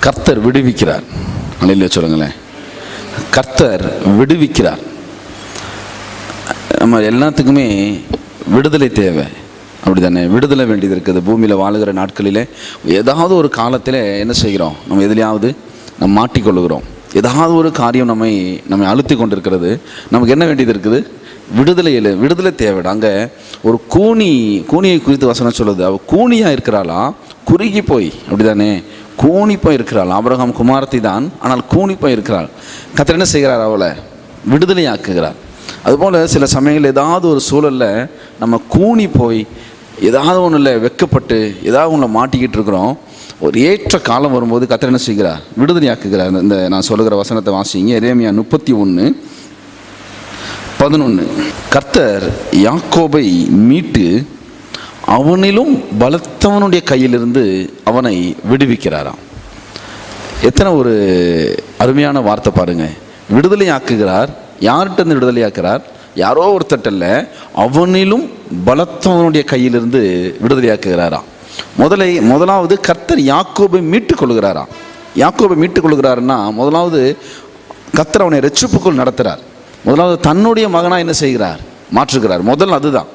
கர்த்தர் விடுவிக்கிறார். அலையில சொல்லுங்களேன். கர்த்தர் விடுவிக்கிறார். நம்ம எல்லாத்துக்குமே விடுதலை தேவை. அப்படி தானே விடுதலை வேண்டியது இருக்குது. பூமியில் வாழுகிற நாட்களிலே ஏதாவது ஒரு காலத்தில் என்ன செய்கிறோம்? நம்ம எதுலையாவது நம்ம மாட்டிக்கொள்ளுகிறோம். ஏதாவது ஒரு காரியம் நம்மை நம்மை அழுத்தி கொண்டிருக்கிறது. நமக்கு என்ன வேண்டியது இருக்குது? விடுதலையில் விடுதலை தேவைடா. அங்கே ஒரு கூனி கூனியை குறித்து வசனம் சொல்லுது. அவள் கூனியாக இருக்கிறாளா? குறுகி போய். அப்படி தானே கூனி இருக்கிறாள் ஆபிரகாம் குமாரத்தி தான் ஆனால் கூனி இருக்கிறாள் கத்தர் என்ன செய்கிறார் அவளை? விடுதலையாக்குகிறார். அதுபோல் சில சமயங்கள் ஏதாவது ஒரு சூழலில் நம்ம கூனி போய் ஏதாவது ஒன்றில் வெக்கப்பட்டு ஏதாவது ஒன்றில் மாட்டிக்கிட்டு இருக்கிறோம். ஒரு ஏற்ற காலம் வரும்போது கத்தர் என்ன செய்கிறார்? விடுதலையாக்குகிறார். இந்த- இந்த நான் சொல்லுகிற வசனத்தை வாசிங்க. எரேமியா முப்பத்தி ஒன்று பதினொன்று கர்த்தர் யாக்கோபை மீட்டு அவனிலும் பலத்தவனுடைய கையிலிருந்து அவனை விடுவிக்கிறாராம். எத்தனை ஒரு அருமையான வார்த்தை பாருங்க. விடுதலையாக்குகிறார். யார்கிட்ட இருந்து விடுதலையாக்குறார்? யாரோ ஒருத்தட்டல்ல அவனிலும் பலத்தவனுடைய கையிலிருந்து விடுதலையாக்குகிறாராம். முதலை முதலாவது கர்த்தர் யாக்கோபை மீட்டுக் கொள்கிறாராம் யாக்கோபை மீட்டுக் கொள்கிறாருன்னா முதலாவது கர்த்தர் அவனை ரெச்சிப்புக்குள் நடத்துகிறார் முதலாவது தன்னுடைய மகனாக என்ன செய்கிறார்? மாற்றுகிறார். முதல் அதுதான்.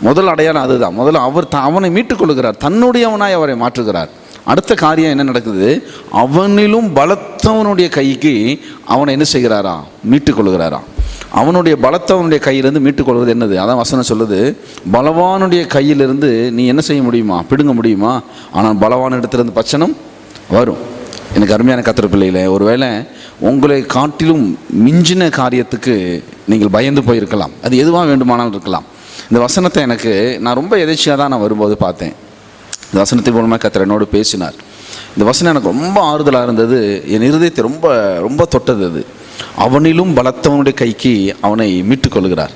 முதல் அடையாளம் அதுதான். முதல்ல அவர் த அவனை மீட்டுக்கொள்கிறார் தன்னுடையவனாய் அவரை மாற்றுகிறார். அடுத்த காரியம் என்ன நடக்குது? அவனிலும் பலத்தவனுடைய கைக்கு அவனை என்ன செய்கிறாரா? மீட்டுக்கொள்கிறாரா அவனுடைய பலத்தவனுடைய கையிலிருந்து மீட்டுக்கொள்வது என்னது? அதான் வசனம் சொல்லுது. பலவானுடைய கையிலிருந்து நீ என்ன செய்ய முடியுமா? பிடுங்க முடியுமா? ஆனால் பலவான இடத்துலேருந்து பச்சனம் வரும். எனக்கு அருமையான கத்திர பிள்ளைகளே ஒருவேளை உங்களை காட்டிலும் மிஞ்சின காரியத்துக்கு நீங்கள் பயந்து போயிருக்கலாம். அது எதுவாக வேண்டுமானாலும் இருக்கலாம். இந்த வசனத்தை எனக்கு நான் ரொம்ப எதிர்ச்சியாக தான் நான் வரும்போது பார்த்தேன். இந்த வசனத்தை மூலமாக கத்தர் என்னோடு பேசினார். இந்த வசனம் எனக்கு ரொம்ப ஆறுதலாக இருந்தது. என் இருதயத்தை ரொம்ப ரொம்ப தொட்டது அது. அவனிலும் பலத்தவனுடைய கைக்கு அவனை மீட்டுக்கொள்கிறார்